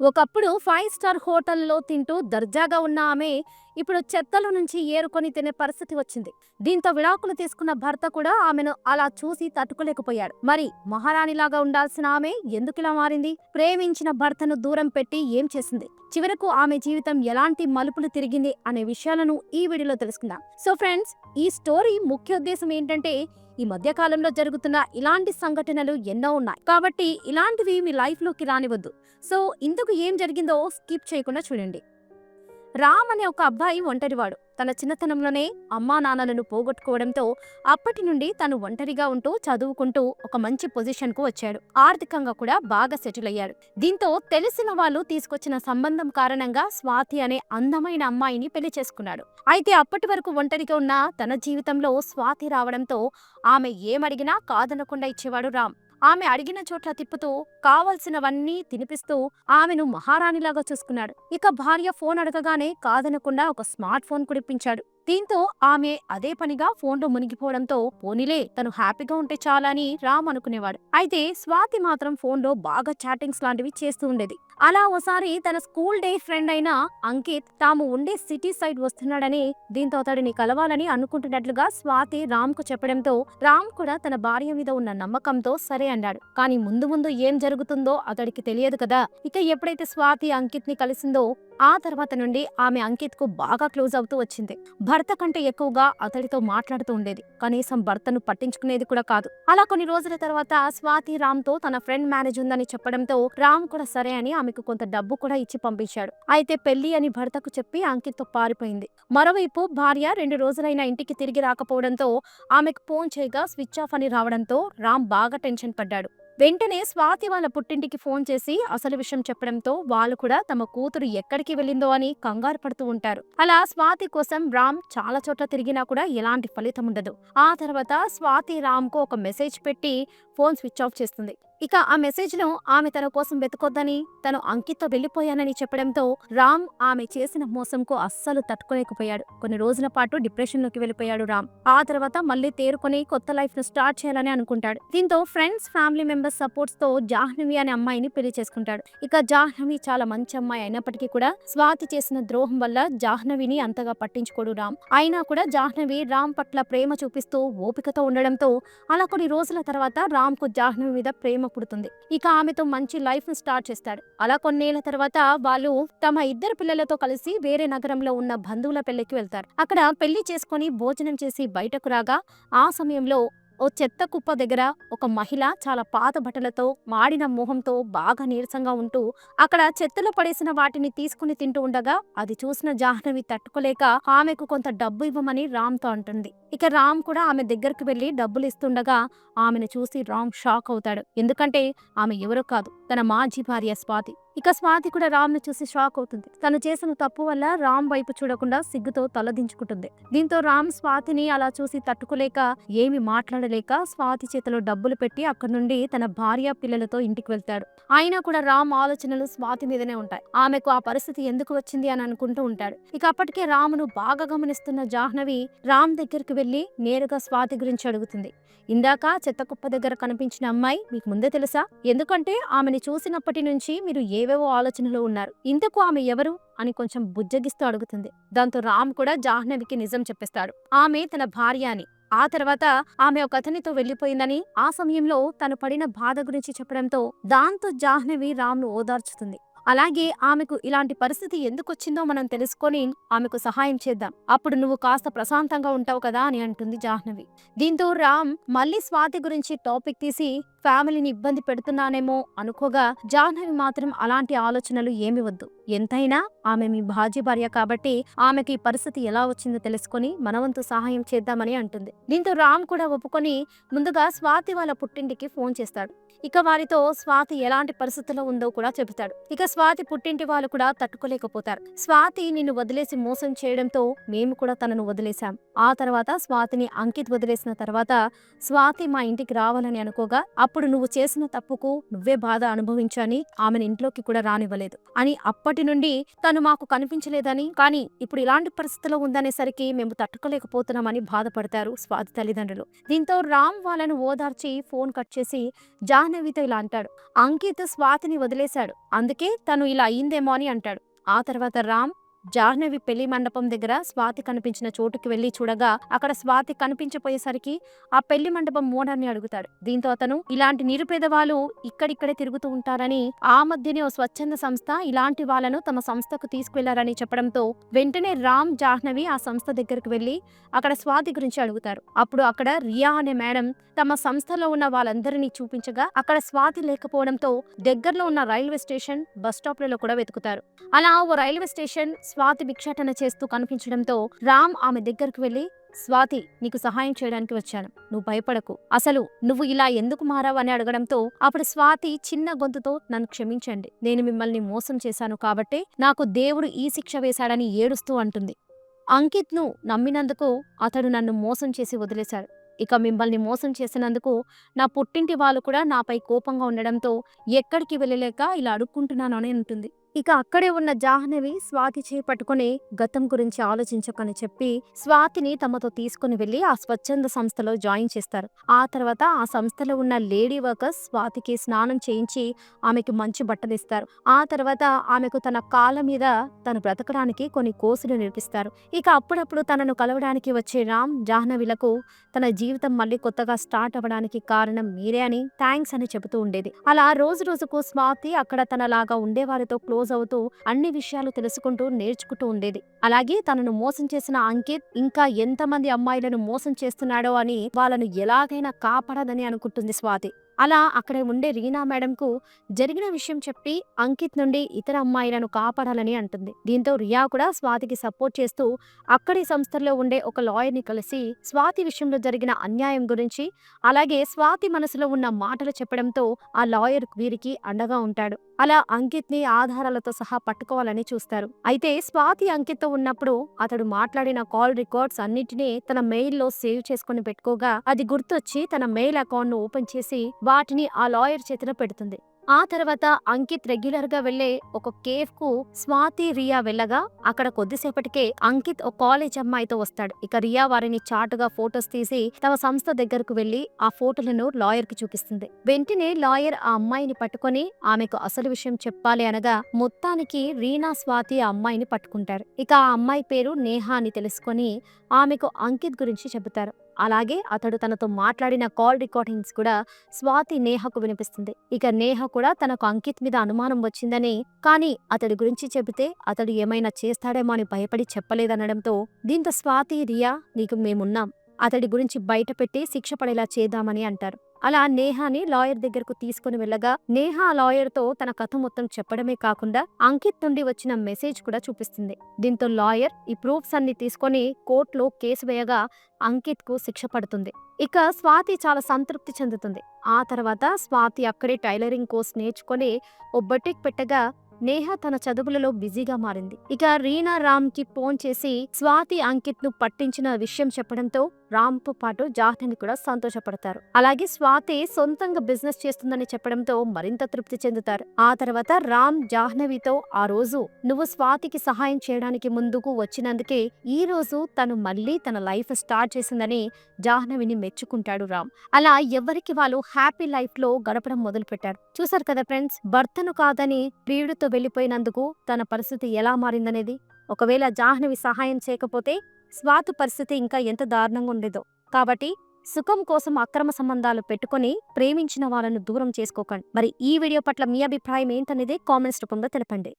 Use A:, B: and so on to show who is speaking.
A: ఒకప్పుడు five star హోటల్లో తింటూ దర్జాగా ఉన్న ఆమె ఇప్పుడు చెత్తల నుంచి ఏరుకొని తినే పరిస్థితి వచ్చింది. దీంతో విడాకులు తీసుకున్న భర్త కూడా ఆమెను అలా చూసి తట్టుకోలేకపోయాడు. మరి మహారాణిలాగా ఉండాల్సిన ఆమె ఎందుకిలా మారింది? ప్రేమించిన భర్తను దూరం పెట్టి ఏం చేసింది? చివరకు ఆమె జీవితం ఎలాంటి మలుపులు తిరిగింది అనే విషయాలను ఈ వీడియోలో తెలుసుకుందాం. సో ఫ్రెండ్స్ ఈ స్టోరీ ముఖ్య ఉద్దేశం ఏంటంటే ఈ మధ్య కాలంలో జరుగుతున్న ఇలాంటి సంఘటనలు ఎన్నో ఉన్నాయి. కాబట్టి ఇలాంటివి మీ లైఫ్లోకి రానివద్దు. సో ఇందుకు ఏం జరిగిందో స్కిప్ చేయకుండా చూడండి. రామ్ అనే ఒక అబ్బాయి ఒంటరివాడు. తన చిన్నతనంలోనే అమ్మా నాన్నలను పోగొట్టుకోవడంతో అప్పటి నుండి తను ఒంటరిగా ఉంటూ చదువుకుంటూ ఒక మంచి పొజిషన్కు వచ్చాడు. ఆర్థికంగా కూడా బాగా సెటిల్ అయ్యాడు. దీంతో తెలిసిన వాళ్ళు తీసుకొచ్చిన సంబంధం కారణంగా స్వాతి అనే అందమైన అమ్మాయిని పెళ్ళి చేసుకున్నాడు. అయితే అప్పటి వరకు ఒంటరిగా ఉన్న తన జీవితంలో స్వాతి రావడంతో ఆమె ఏమడిగినా కాదనకుండా ఇచ్చేవాడు రామ్. ఆమె అడిగిన చోట్ల తిప్పుతూ కావలసినవన్నీ తినిపిస్తూ ఆమెను మహారాణిలాగా చూసుకున్నాడు. ఇక భార్య ఫోన్ అడగగానే కాదనకుండా ఒక స్మార్ట్ ఫోన్ కుడిపించాడు. దీంతో ఆమె అదే పనిగా ఫోన్లో మునిగిపోవడంతో పోనీలే తను హ్యాపీగా ఉంటే చాలని రామ్ అనుకునేవాడు. అయితే స్వాతి మాత్రం ఫోన్లో బాగా చాటింగ్స్ లాంటివి చేస్తూ ఉండేది. అలా ఓసారి తన స్కూల్ డే ఫ్రెండ్ అయిన అంకిత్ తాము ఉండే సిటీ సైడ్ వస్తున్నాడని దీంతో అతడిని కలవాలని అనుకుంటున్నట్లుగా స్వాతి రామ్కు చెప్పడంతో రామ్ కూడా తన భార్య మీద ఉన్న నమ్మకంతో సరే అన్నాడు. కానీ ముందు ముందు ఏం జరుగుతుందో అతడికి తెలియదు కదా. ఇక ఎప్పుడైతే స్వాతి అంకిత్ని కలిసిందో ఆ తర్వాత నుండి ఆమె అంకిత్కు బాగా క్లోజ్ అవుతూ వచ్చింది. భర్త కంటే ఎక్కువగా అతడితో మాట్లాడుతూ ఉండేది. కనీసం భర్తను పట్టించుకునేది కూడా కాదు. అలా కొన్ని రోజుల తర్వాత స్వాతి రామ్తో తన ఫ్రెండ్ మ్యారేజ్ ఉందని చెప్పడంతో రామ్ కూడా సరే అని ఆమెకు కొంత డబ్బు కూడా ఇచ్చి పంపించాడు. అయితే పెళ్ళి అని భర్తకు చెప్పి అంకిత్తో పారిపోయింది. మరోవైపు భార్య రెండు రోజులైన ఇంటికి తిరిగి రాకపోవడంతో ఆమెకు ఫోన్ చేయగా స్విచ్ ఆఫ్ అని రావడంతో రామ్ బాగా టెన్షన్ పడ్డాడు. వెంటనే స్వాతి వాళ్ళ పుట్టింటికి ఫోన్ చేసి అసలు విషయం చెప్పడంతో వాళ్ళు కూడా తమ కూతురు ఎక్కడికి వెళ్ళిందో అని కంగారు పడుతూ ఉంటారు. అలా స్వాతి కోసం రామ్ చాలా చోట్ల తిరిగినా కూడా ఎలాంటి ఫలితం ఉండదు. ఆ తర్వాత స్వాతి రామ్కు ఒక మెసేజ్ పెట్టి ఫోన్ స్విచ్ ఆఫ్ చేస్తుంది. ఇక ఆ మెసేజ్లో ఆమె తన కోసం వెతుకొద్దని తను అంకిత్తో వెళ్ళిపోయానని చెప్పడంతో రామ్ ఆమె చేసిన మోసంకు అస్సలు తట్టుకోలేకపోయాడు. కొన్ని రోజుల పాటు డిప్రెషన్లోకి వెళ్ళిపోయాడు రామ్. ఆ తర్వాత మళ్ళీ తేరుకొని కొత్త లైఫ్ను స్టార్ట్ చేయాలని అనుకుంటాడు. దీంతో ఫ్రెండ్స్ ఫ్యామిలీ మెంబర్స్ సపోర్ట్స్తో జాహ్నవి అనే అమ్మాయిని పెళ్ళి చేసుకుంటాడు. ఇక జాహ్నవి చాలా మంచి అమ్మాయి అయినప్పటికీ కూడా స్వాతి చేసిన ద్రోహం వల్ల జాహ్నవిని అంతగా పట్టించుకోడు రామ్. అయినా కూడా జాహ్నవి రామ్ పట్ల ప్రేమ చూపిస్తూ ఓపికతో ఉండడంతో అలా కొన్ని రోజుల తర్వాత రామ్ కు జాహ్నవి మీద ప్రేమ పుడుతుంది. ఇక ఆమెతో మంచి లైఫ్ను స్టార్ట్ చేస్తాడు. అలా కొన్నేళ్ళ తర్వాత వాళ్ళు తమ ఇద్దరు పిల్లలతో కలిసి వేరే నగరంలో ఉన్న బంధువుల పెళ్ళికి వెళ్తారు. అక్కడ పెళ్ళి చేసుకొని భోజనం చేసి బయటకు రాగా ఆ సమయంలో ఓ చెత్త కుప్ప దగ్గర ఒక మహిళ చాలా పాత బట్టలతో మాడిన మొహంతో బాగా నీరసంగా ఉంటూ అక్కడ చెత్తలో పడేసిన వాటిని తీసుకుని తింటూ ఉండగా అది చూసిన జాహ్నవి తట్టుకోలేక ఆమెకు కొంత డబ్బు ఇవ్వమని రామ్తో అంటుంది. ఇక రామ్ కూడా ఆమె దగ్గరకు వెళ్ళి డబ్బులు ఇస్తుండగా ఆమెను చూసి రామ్ షాక్ అవుతాడు. ఎందుకంటే ఆమె ఎవరో కాదు తన మాజీ భార్య స్వాతి. ఇక స్వాతి కూడా రామ్ను చూసి షాక్ అవుతుంది. తను చేసిన తప్పు వల్ల రామ్ వైపు చూడకుండా సిగ్గుతో తలదించుకుంటుంది. దీంతో రామ్ స్వాతిని అలా చూసి తట్టుకోలేక ఏమి మాట్లాడలేక స్వాతి చేతిలో డబ్బులు పెట్టి అక్కడి నుండి తన భార్య పిల్లలతో ఇంటికి వెళ్తాడు. అయినా కూడా రామ్ ఆలోచనలు స్వాతి మీదనే ఉంటాయి. ఆమెకు ఆ పరిస్థితి ఎందుకు వచ్చింది అని అనుకుంటూ ఉంటాడు. ఇక అప్పటికే రామును బాగా గమనిస్తున్న జాహ్నవి రామ్ దగ్గరికి వెళ్ళి నేరుగా స్వాతి గురించి అడుగుతుంది. ఇందాక చెత్తకుప్ప దగ్గర కనిపించిన అమ్మాయి మీకు ముందే తెలుసా? ఎందుకంటే ఆమెని చూసినప్పటి నుంచి మీరు ఏ ఏవేవో ఆలోచనలో ఉన్నారు. ఇంతకు ఆమె ఎవరు? అని కొంచెం బుజ్జగిస్తూ అడుగుతుంది. దాంతో రామ్ కూడా జాహ్నవికి నిజం చెప్పేస్తాడు. ఆమె తన భార్య అని ఆ తర్వాత ఆమె ఒక అతనితో వెళ్ళిపోయిందని ఆ సమయంలో తను పడిన బాధ గురించి చెప్పడంతో దాంతో జాహ్నవి రామ్ను ఓదార్చుతుంది. అలాగే ఆమెకు ఇలాంటి పరిస్థితి ఎందుకు వచ్చిందో మనం తెలుసుకొని ఆమెకు సహాయం చేద్దాం. అప్పుడు నువ్వు కాస్త ప్రశాంతంగా ఉంటావు కదా అని అంటుంది జాహ్నవి. దీంతో రామ్ మళ్ళీ స్వాతి గురించి టాపిక్ తీసి ఫ్యామిలీని ఇబ్బంది పెడుతున్నానేమో అనుకోగా జాహ్నవి మాత్రం అలాంటి ఆలోచనలు ఏమి వద్దు. ఎంతైనా ఆమె మీ భార్య భార్య కాబట్టి ఆమెకి ఈ పరిస్థితి ఎలా వచ్చిందో తెలుసుకొని మనవంతు సహాయం చేద్దామని అంటుంది. దీంతో రామ్ కూడా ఒప్పుకొని ముందుగా స్వాతి వాళ్ళ పుట్టింటికి ఫోన్ చేస్తాడు. ఇక వారితో స్వాతి ఎలాంటి పరిస్థితుల్లో ఉందో కూడా చెబుతాడు. ఇక స్వాతి పుట్టింటి వాళ్ళు కూడా తట్టుకోలేకపోతారు. స్వాతి నిన్ను వదిలేసి మోసం చేయడంతో మేము కూడా తనను వదిలేశాం. ఆ తర్వాత స్వాతిని అంకిత్ వదిలేసిన తర్వాత స్వాతి మా ఇంటికి రావాలని అనుకోగా అప్పుడు నువ్వు చేసిన తప్పుకు నువ్వే బాధ అనుభవించని ఆమెను ఇంట్లోకి కూడా రానివ్వలేదు. అని అప్పటి నుండి తను మాకు కనిపించలేదని కానీ ఇప్పుడు ఇలాంటి పరిస్థితిలో ఉందనేసరికి మేము తట్టుకోలేకపోతున్నామని బాధపడతారు స్వాతి తల్లిదండ్రులు. దీంతో రామ్ వాళ్ళను ఓదార్చి ఫోన్ కట్ చేసి జాహ్నవితో ఇలా అంటాడు. అంకిత్ స్వాతిని వదిలేశాడు. అందుకే తను ఇలా అయ్యిందేమో అని అంటాడు. ఆ తర్వాత రామ్ జాహ్నవి పెళ్ళి మండపం దగ్గర స్వాతి కనిపించిన చోటుకి వెళ్ళి చూడగా అక్కడ స్వాతి కనిపించపోయేసరికి ఆ పెళ్ళి మండపం ఓనర్ని అడుగుతాడు. దీంతో అతను ఇలాంటి నిరుపేద వాళ్ళు ఇక్కడిక్కడే తిరుగుతూ ఉంటారని ఆ మధ్యనే ఓ స్వచ్ఛంద సంస్థ ఇలాంటి వాళ్ళను తమ సంస్థకు తీసుకువెళ్ళారని చెప్పడంతో వెంటనే రామ్ జాహ్నవి ఆ సంస్థ దగ్గరకు వెళ్ళి అక్కడ స్వాతి గురించి అడుగుతారు. అప్పుడు అక్కడ రియా అనే మేడం తమ సంస్థలో ఉన్న వాళ్ళందరినీ చూపించగా అక్కడ స్వాతి లేకపోవడంతో దగ్గరలో ఉన్న రైల్వే స్టేషన్ బస్ స్టాప్లలో కూడా వెతుకుతారు. అలా ఓ రైల్వే స్టేషన్ స్వాతి భిక్షాటన చేస్తూ కనిపించడంతో రామ్ ఆమె దగ్గరకు వెళ్ళి స్వాతి నీకు సహాయం చేయడానికి వచ్చాను. నువ్వు భయపడకు. అసలు నువ్వు ఇలా ఎందుకు మారావు? అని అడగడంతో అప్పుడు స్వాతి చిన్న గొంతుతో నన్ను క్షమించండి. నేను మిమ్మల్ని మోసం చేశాను కాబట్టే నాకు దేవుడు ఈ శిక్ష వేశాడని ఏడుస్తూ అంటుంది. అంకిత్ను నమ్మినందుకు అతడు నన్ను మోసం చేసి వదిలేశాడు. ఇక మిమ్మల్ని మోసం చేసినందుకు నా పుట్టింటి వాళ్ళు కూడా నాపై కోపంగా ఉండడంతో ఎక్కడికి వెళ్ళలేక ఇలా అడుక్కుంటున్నాను అని ఉంటుంది ఇక అక్కడే ఉన్న జాహ్నవి స్వాతి చేపట్టుకుని గతం గురించి ఆలోచించకని చెప్పి స్వాతిని తమతో తీసుకుని వెళ్ళి ఆ స్వచ్ఛంద సంస్థలో జాయిన్ చేస్తారు. ఆ తర్వాత ఆ సంస్థలో ఉన్న లేడీ వర్కర్స్ స్వాతికి స్నానం చేయించి ఆమెకు మంచి బట్టలు ఇస్తారు ఆ తర్వాత ఆమెకు తన కాళ్ళ మీద తను బ్రతకడానికి కొన్ని కోసులు నేర్పిస్తారు. ఇక అప్పుడప్పుడు తనను కలవడానికి వచ్చే రామ్ జాహ్నవిలకు తన జీవితం మళ్ళీ కొత్తగా స్టార్ట్ అవ్వడానికి కారణం మీరే అని థ్యాంక్స్ అని చెబుతూ ఉండేది. అలా రోజు రోజుకు స్వాతి అక్కడ తనలాగా ఉండేవారితో క్లోజ్ అవుతూ అన్ని విషయాలు తెలుసుకుంటూ నేర్చుకుంటూ ఉండేది. అలాగే తనను మోసం చేసిన అంకిత్ ఇంకా ఎంతమంది అమ్మాయిలను మోసం చేస్తున్నాడో అని వాళ్ళను ఎలాగైనా కాపాడదని అనుకుంటుంది స్వాతి. అలా అక్కడ ఉండే రీనా మేడంకు జరిగిన విషయం చెప్పి అంకిత్ నుండి ఇతర అమ్మాయిలను కాపాడాలని అంటుంది. దీంతో రియా కూడా స్వాతికి సపోర్ట్ చేస్తూ అక్కడి సంస్థల్లో ఉండే ఒక లాయర్ని కలిసి స్వాతి విషయంలో జరిగిన అన్యాయం గురించి అలాగే స్వాతి మనసులో ఉన్న మాటలు చెప్పడంతో ఆ లాయర్ వీరికి అండగా ఉంటాడు. అలా అంకిత్ని ఆధారాలతో సహా పట్టుకోవాలని చూస్తారు. అయితే స్వాతి అంకిత్తో ఉన్నప్పుడు అతడు మాట్లాడిన కాల్ రికార్డ్స్ అన్నిటినీ తన మెయిల్లో సేవ్ చేసుకుని పెట్టుకోగా అది గుర్తొచ్చి తన మెయిల్ అకౌంట్ను ఓపెన్ చేసి వాటిని ఆ లాయర్ చేతిలో పెడుతుంది. ఆ తర్వాత అంకిత్ రెగ్యులర్గా వెళ్ళే ఒక కేఫ్కు స్వాతి రియా వెళ్ళగా అక్కడ కొద్దిసేపటికే అంకిత్ ఒక కాలేజ్ అమ్మాయితో వస్తాడు. ఇక రియా వారిని చాటుగా ఫొటోస్ తీసి తమ సంస్థ దగ్గరకు వెళ్ళి ఆ ఫోటోలను లాయర్కి చూపిస్తుంది. వెంటనే లాయర్ ఆ అమ్మాయిని పట్టుకొని ఆమెకు అసలు విషయం చెప్పాలి అనగా మొత్తానికి రీనా స్వాతి ఆ అమ్మాయిని పట్టుకుంటారు. ఇక ఆ అమ్మాయి పేరు నేహా అని తెలుసుకొని ఆమెకు అంకిత్ గురించి చెబుతారు. అలాగే అతడు తనతో మాట్లాడిన కాల్ రికార్డింగ్స్ కూడా స్వాతి నేహకు వినిపిస్తుంది. ఇక నేహ కూడా తనకు అంకిత్ మీద అనుమానం వచ్చిందని కానీ అతడి గురించి చెబితే అతడు ఏమైనా చేస్తాడేమో అని భయపడి చెప్పలేదనడంతో దీంతో స్వాతి రియా నీకు మేమున్నాం. అతడి గురించి బయటపెట్టి శిక్ష పడేలా చేద్దామని అంటారు. అలా నేహాని లాయర్ దగ్గరకు తీసుకుని వెళ్ళగా నేహా లాయర్తో తన కథ మొత్తం చెప్పడమే కాకుండా అంకిత్ నుండి వచ్చిన మెసేజ్ కూడా చూపిస్తుంది. దీంతో లాయర్ ఈ ప్రూఫ్స్ అన్ని తీసుకొని కోర్టులో కేసు వేయగా అంకిత్కు శిక్ష పడుతుంది. ఇక స్వాతి చాలా సంతృప్తి చెందుతుంది. ఆ తర్వాత స్వాతి అక్కడే టైలరింగ్ కోర్స్ నేర్చుకొని ఓ బొటిక్ పెట్టగా నేహ తన చదువులలో బిజీగా మారింది. ఇక రీనా రామ్కి ఫోన్ చేసి స్వాతి అంకిత్ను పట్టించిన విషయం చెప్పడంతో రామ్తో పాటు జాహ్నవి కూడా సంతోషపడతారు. అలాగే స్వాతి సొంతంగా బిజినెస్ చేస్తుందని చెప్పడంతో మరింత తృప్తి చెందుతారు. ఆ తర్వాత రామ్ జాహ్నవితో ఆ రోజు నువ్వు స్వాతికి సహాయం చేయడానికి ముందుకు వచ్చినందుకే ఈ రోజు తను మళ్ళీ తన లైఫ్ స్టార్ట్ చేసిందని జాహ్నవిని మెచ్చుకుంటాడు రామ్. అలా ఎవరికి వాళ్ళు హ్యాపీ లైఫ్లో గడపడం మొదలు చూశారు కదా ఫ్రెండ్స్? భర్తను కాదని ప్రియుడితో వెళ్ళిపోయినందుకు తన పరిస్థితి ఎలా మారిందనేది? ఒకవేళ జాహ్నవి సహాయం చేయకపోతే స్వాతి పరిస్థితి ఇంకా ఎంత దారుణంగా ఉండేదో. కాబట్టి సుఖం కోసం అక్రమ సంబంధాలు పెట్టుకొని ప్రేమించిన వాళ్ళను దూరం చేసుకోకండి. మరి ఈ వీడియో పట్ల మీ అభిప్రాయం ఏంటనేది కామెంట్స్ రూపంలో తెలపండి.